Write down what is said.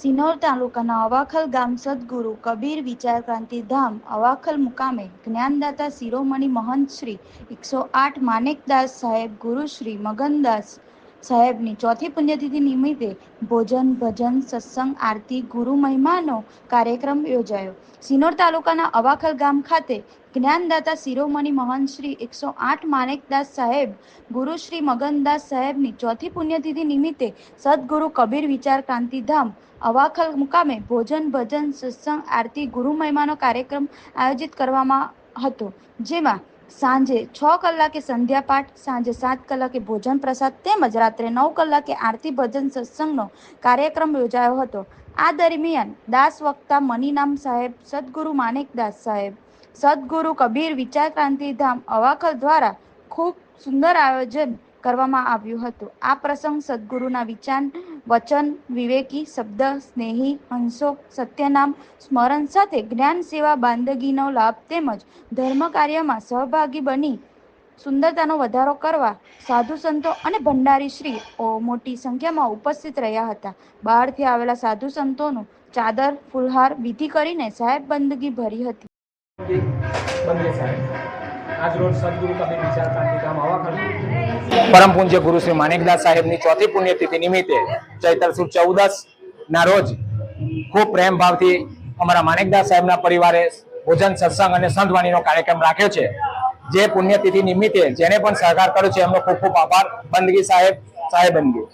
સિનોર તાલુકાના અવાખલ ગામ સદગુરુ કબીર વિચાર ક્રાંતિ ધામ અવાખલ મુકામે જ્ઞાનદાતા શિરોમણી મહંત શ્રી એકસો આઠ માનેકદાસ સાહેબ ગુરુશ્રી મગનદાસ સાહેબની ચોથી પુણ્યતિથિ નિમિત્તે ભોજન, ભજન, સત્સંગ, આરતી, ગુરુ મહિમાનો કાર્યક્રમ યોજાયો. સિનોર તાલુકાના અવાખલ ગામ ખાતે જ્ઞાનદાતા શિરોમણી મહંત શ્રી એકસો આઠ માણેકદાસ સાહેબ, ગુરુ શ્રી મગનદાસ સાહેબની ચોથી પુણ્યતિથિ નિમિત્તે સદગુરુ કબીર વિચાર ક્રાંતિધામ અવાખલ મુકામે ભોજન, ભજન, સત્સંગ, આરતી, ગુરુ મહિમાનો કાર્યક્રમ આયોજિત કરવામાં હતો. જેમાં સાંજે છ કલાકે સંધ્યા પાઠ સાંજે સાત કલાકે ભોજન પ્રસાદ તેમજ રાત્રે નવ કલાકે આરતી ભજન સત્સંગનો કાર્યક્રમ યોજાયો હતો. આ દરમિયાન દાસ વક્તા મનીનામ સાહેબ, સદગુરુ માણેકદાસ સાહેબ, સદગુરુ કબીર વિચાર ક્રાંતિ ધામ અવાખલ દ્વારા ખૂબ સુંદર આયોજન કરવામાં આવ્યું હતું. આ પ્રસંગ સદગુરુના વિચાર, વચન, વિવેકી, શબ્દ, સ્નેહી, હંસો, સત્યનામ, સ્મરણ સાથે જ્ઞાન સેવા, બાંદગીનો લાભ તેમજ ધર્મ કાર્યમાં સહભાગી બની સુંદરતાનો વધારો કરવા સાધુ સંતો અને ભંડારી શ્રી મોટી સંખ્યામાં ઉપસ્થિત રહ્યા હતા. બહારથી આવેલા સાધુ સંતોનું ચાદર, ફુલહાર, વિધિ કરીને સાહેબ બંદગી ભરી હતી. આજ રોજ સદગુરુ કબીર વિચાર ક્રાંતિકામ આવાખલ પરમ પૂજ્ય ગુરુ શ્રી માણેકદાસ સાહેબની ચોથી પુણ્યતિથિ નિમિત્તે ચૈત્ર સુદ ચૌદસ ના રોજ ખૂબ પ્રેમ ભાવથી અમારા માણેકદાસ સાહેબના પરિવારે ભોજન, સત્સંગ અને સંતવાણીનો કાર્યક્રમ રાખ્યો છે. જે પુણ્યતિથિ નિમિત્તે જેને પણ સહકાર કર્યો છે, એમનો ખૂબ ખૂબ આભાર. બંદગી સાહેબ સાહેબ બંદગી.